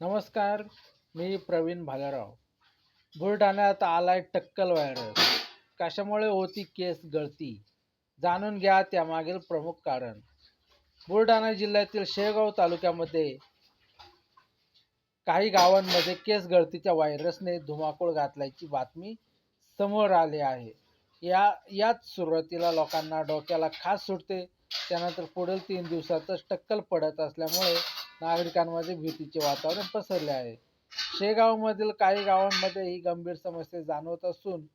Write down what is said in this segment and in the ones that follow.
नमस्कार मी प्रवीण भालेराव. बुलढाण्यात आलाय टक्कल व्हायरस कशामुळे होती केस गळती? जाणून घ्या त्यामागील प्रमुख कारण. बुलढाणा जिल्ह्यातील शेगाव तालुक्यामध्ये काही गावांमध्ये केस गळतीच्या व्हायरसने धुमाकूळ घातल्याची बातमी समोर आली आहे. या याच सुरुवातीला लोकांना डोक्याला खास सुटते. त्यानंतर पुढील तीन दिवसातच टक्कल पडत असल्यामुळे नागरिकांमध्ये भीतीचे वातावरण पसरले आहे. शेगावमधील काही गावांमध्ये ही गंभीर समस्या जाणवत असून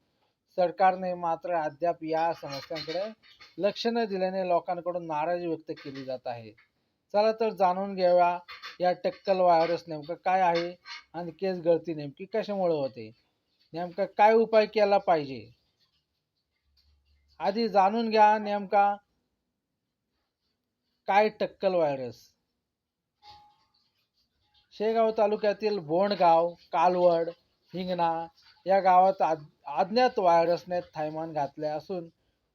सरकारने मात्र अद्याप या समस्यांकडे लक्ष न दिल्याने लोकांकडून नाराजी व्यक्त केली जात आहे. चला तर जाणून घेऊया या टक्कल व्हायरस नेमकं काय आहे आणि केस गळती नेमकी कशामुळे होते? नेमका काय उपाय केला पाहिजे? आधी जाणून घ्या नेमका काय टक्कल व्हायरस शेगाव तालुक्यातील बोंडगाव कालवड हिंगणा या गावात आज अज्ञात व्हायरसने थैमान घातले असून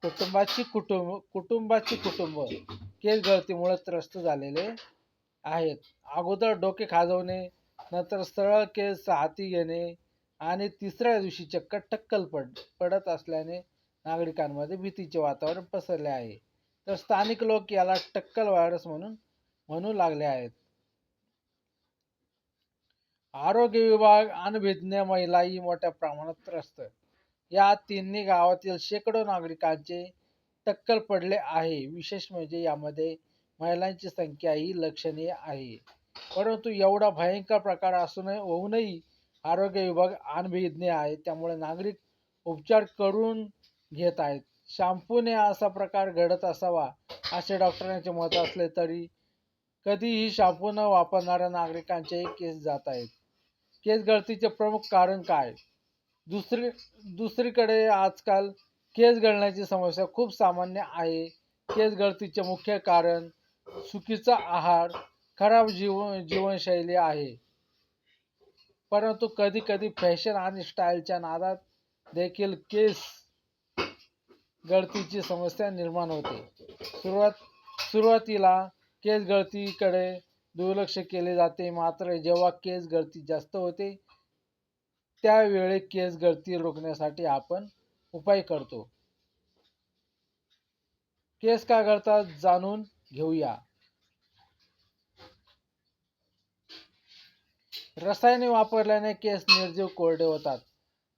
कुटुंबाची कुटुंब कुटुंबाची कुटुंब केस गळतीमुळे त्रस्त झालेले आहेत. अगोदर डोके खाजवणे नंतर सरळ केस हाती घेणे आणि तिसऱ्या दिवशी चक्क टक्कल पड पडत असल्याने नागरिकांमध्ये भीतीचे वातावरण पसरले आहे. तर स्थानिक लोक याला टक्कल व्हायरस म्हणून म्हणू लागले आहेत. आरोग्य विभाग अनभिज्ञ महिलाही मोठ्या प्रमाणात त्रस्त. या तिन्ही गावातील शेकडो नागरिकांचे टक्कल पडले आहे. विशेष म्हणजे यामध्ये महिलांची संख्या ही लक्षणीय आहे. परंतु एवढा भयंकर प्रकार असून होऊनही आरोग्य विभाग अनभिज्ञ आहे त्यामुळे नागरिक उपचार करून घेत आहेत. शॅम्पूने असा प्रकार घडत असावा असे डॉक्टरांचे मत असले तरी कधीही शॅम्पू न वापरणाऱ्या नागरिकांचेही केस जात आहेत. केस गळतीचे प्रमुख कारण काय? दुसरी दुसरीकडे आजकाल केस गळण्याची समस्या खूप सामान्य आहे. केस गळतीचे मुख्य कारण चुकीचा आहार खराब जीवन जीवनशैली आहे. परंतु कधी कधी फॅशन आणि स्टाईलच्या नादात देखील केस गळतीची समस्या निर्माण होते. सुरुवात सुरुवातीला केस गळतीकडे दुर्लक्ष केले जाते. मात्र जेव्हा केस गळती जास्त होते त्यावेळी केस गळती रोखण्यासाठी आपण उपाय करतो. केस का गळतात जाणून घेऊया. रसायने वापरल्याने केस निर्जीव कोरडे होतात.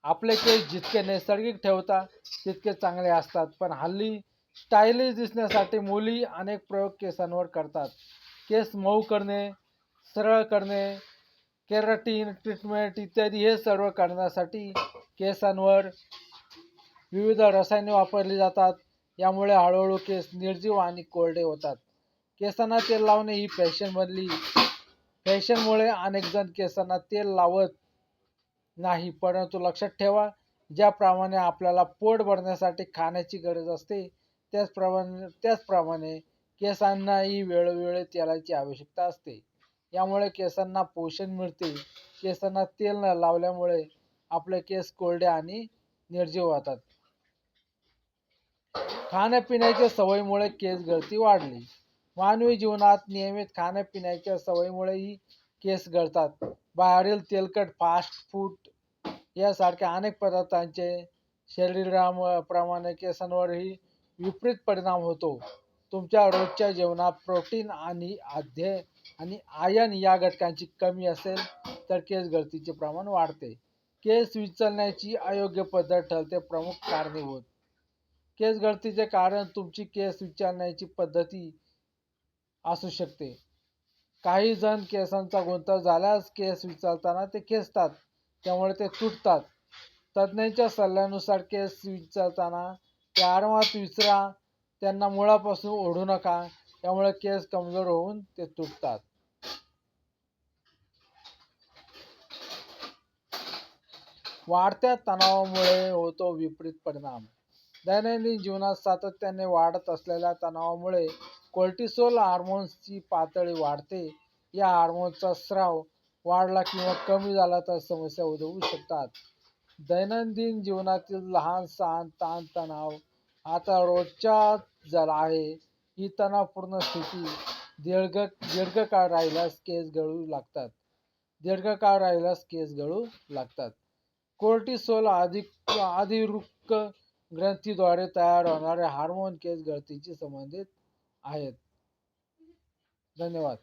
आपले केस जितके नैसर्गिक ठेवता तितके चांगले असतात. पण हल्ली स्टायलिश दिसण्यासाठी मुली अनेक प्रयोग केसांवर करतात. केस मऊ करणे सरळ करणे केराटीन ट्रीटमेंट इत्यादी हे सर्व करण्यासाठी केसांवर विविध रसायने वापरली जातात. यामुळे हळूहळू केस निर्जीव आणि कोरडे होतात. केसांना तेल लावणे ही फॅशन बनली. फॅशनमुळे अनेक जण केसांना तेल लावत नाही परंतु लक्षात ठेवा ज्याप्रमाणे आपल्याला पोट भरण्यासाठी खाण्याची गरज असते त्याचप्रमाणे त्याचप्रमाणे केसांनाही वेळोवेळी तेलाची आवश्यकता असते. यामुळे केसांना पोषण मिळते. केसांना तेल न लावल्यामुळे आपले केस कोरडे आणि निर्जीव होतात. खाण्यापिण्याच्या सवयीमुळे केस गळती वाढली. मानवी जीवनात नियमित खाण्यापिण्याच्या सवयीमुळेही केस गळतात. बाहेरील तेलकट फास्ट फूड यासारख्या अनेक पदार्थांचे शरीराप्रमाणे केसांवरही विपरीत परिणाम होतो. तुमच्या रोजच्या जेवणात प्रोटीन आणि आध्य आणि आयन या घटकांची कमी असेल तर केस गळतीचे प्रमाण वाढते. केस विचलण्याची अयोग्य पद्धत ठरते प्रमुख कारणीभूत केस गळतीचे कारण तुमची केस विचारण्याची पद्धती असू शकते. काही जण केसांचा गोंधळ झाल्यास केस विचारताना ते खेचतात त्यामुळे ते तुटतात. तज्ज्ञांच्या सल्ल्यानुसार केस विचारताना ते आरामात विचरा त्यांना मुळापासून ओढू नका. त्यामुळे केस कमजोर होऊन ते तुटतात. वाढत्या तणावामुळे होतो विपरीत परिणाम. दैनंदिन जीवनात सातत्याने वाढत असलेल्या तणावामुळे कोल्टिसोल हार्मोन्सची पातळी वाढते. या हार्मोनचा स्राव वाढला किंवा कमी झाला तर समस्या उद्भवू शकतात. दैनंदिन जीवनातील लहान सहान ताण तणाव आता रोजच्या झाला आहे ही तणावपूर्ण स्थिती दीर्घ दीर्घकाळ राहिल्यास केस गळू लागतात. दीर्घकाळ राहिल्यास केस गळू लागतात. कोर्टिसोल अधिक अधिरुक्क ग्रंथीद्वारे तयार होणारे हार्मोन केस गळतीशी संबंधित आहेत. धन्यवाद.